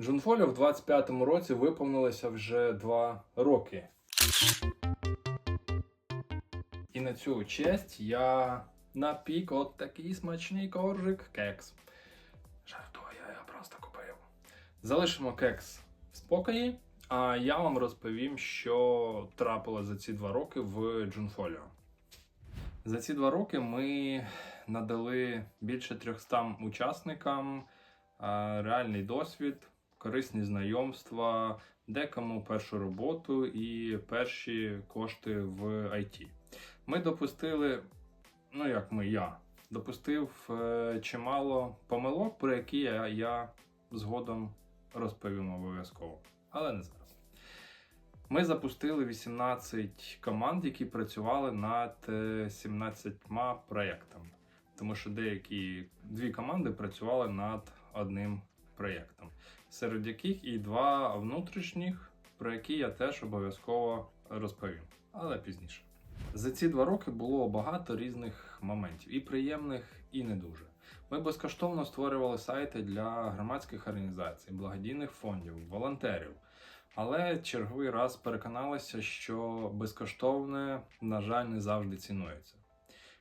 Джунфолі в 25-му році виповнилося вже два роки. І на цю честь я напік от такий смачний коржик кекс. Жартую, я просто купив. Залишимо кекс в спокої, а я вам розповім, що трапило за ці два роки в Джунфоліо. За ці два роки ми надали більше 300 учасникам реальний досвід, корисні знайомства, декому першу роботу і перші кошти в IT. Ми допустили, ну як ми, я допустив е, чимало помилок, про які я, я згодом розповім обов'язково, але не зараз. Ми запустили 18 команд, які працювали над е, 17 проєктами. Тому що деякі дві команди працювали над одним проєктом, серед яких і два внутрішніх, про які я теж обов'язково розповім, але пізніше. За ці два роки було багато різних моментів, і приємних, і не дуже. Ми безкоштовно створювали сайти для громадських організацій, благодійних фондів, волонтерів. Але черговий раз переконалися, що безкоштовне, на жаль, не завжди цінується.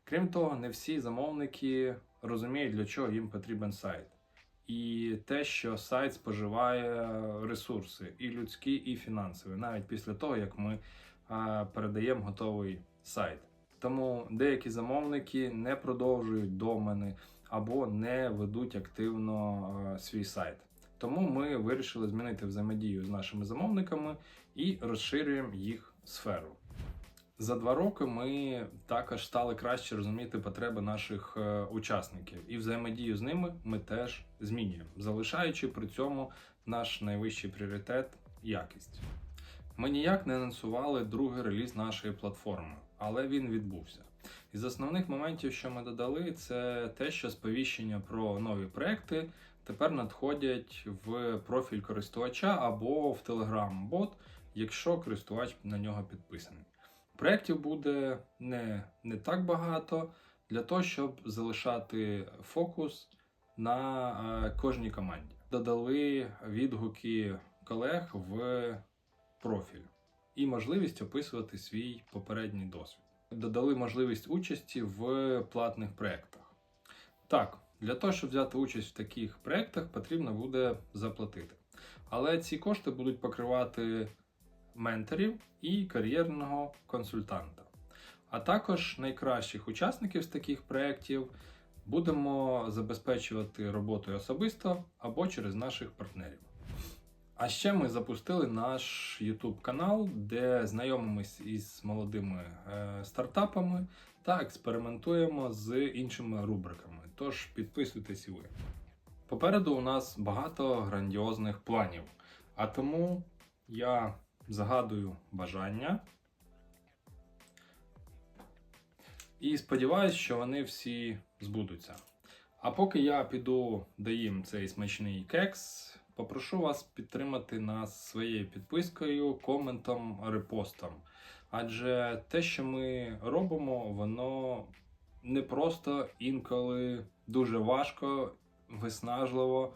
Крім того, не всі замовники розуміють, для чого їм потрібен сайт. І те, що сайт споживає ресурси і людські, і фінансові, навіть після того, як ми передаємо готовий сайт. Тому деякі замовники не продовжують домени або не ведуть активно свій сайт. Тому ми вирішили змінити взаємодію з нашими замовниками і розширюємо їх сферу. За два роки ми також стали краще розуміти потреби наших е, учасників, і взаємодію з ними ми теж змінюємо, залишаючи при цьому наш найвищий пріоритет якість. Ми ніяк не анонсували другий реліз нашої платформи, але він відбувся. Із основних моментів, що ми додали, це те, що сповіщення про нові проекти тепер надходять в профіль користувача або в Telegram-бот, якщо користувач на нього підписаний. Проєктів буде не, не так багато для того, щоб залишати фокус на е, кожній команді. Додали відгуки колег в профіль і можливість описувати свій попередній досвід. Додали можливість участі в платних проєктах. Так, для того, щоб взяти участь в таких проєктах, потрібно буде заплатити. Але ці кошти будуть покривати менторів і кар'єрного консультанта. А також найкращих учасників з таких проєктів будемо забезпечувати роботою особисто або через наших партнерів. А ще ми запустили наш YouTube канал, де знайомимось із молодими е, стартапами та експериментуємо з іншими рубриками. Тож підписуйтесь і ви. Попереду у нас багато грандіозних планів, а тому я загадую бажання. І сподіваюся, що вони всі збудуться. А поки я піду доїм цей смачний кекс, попрошу вас підтримати нас своєю підпискою, коментом, репостом. Адже те, що ми робимо, воно не просто інколи дуже важко, виснажливо.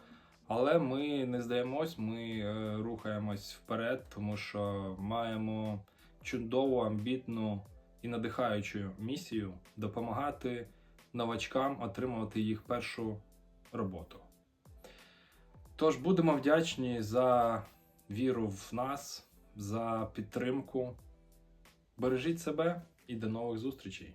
Але ми не здаємось, ми е, рухаємось вперед, тому що маємо чудову, амбітну і надихаючу місію допомагати новачкам отримувати їх першу роботу. Тож будемо вдячні за віру в нас, за підтримку. Бережіть себе і до нових зустрічей!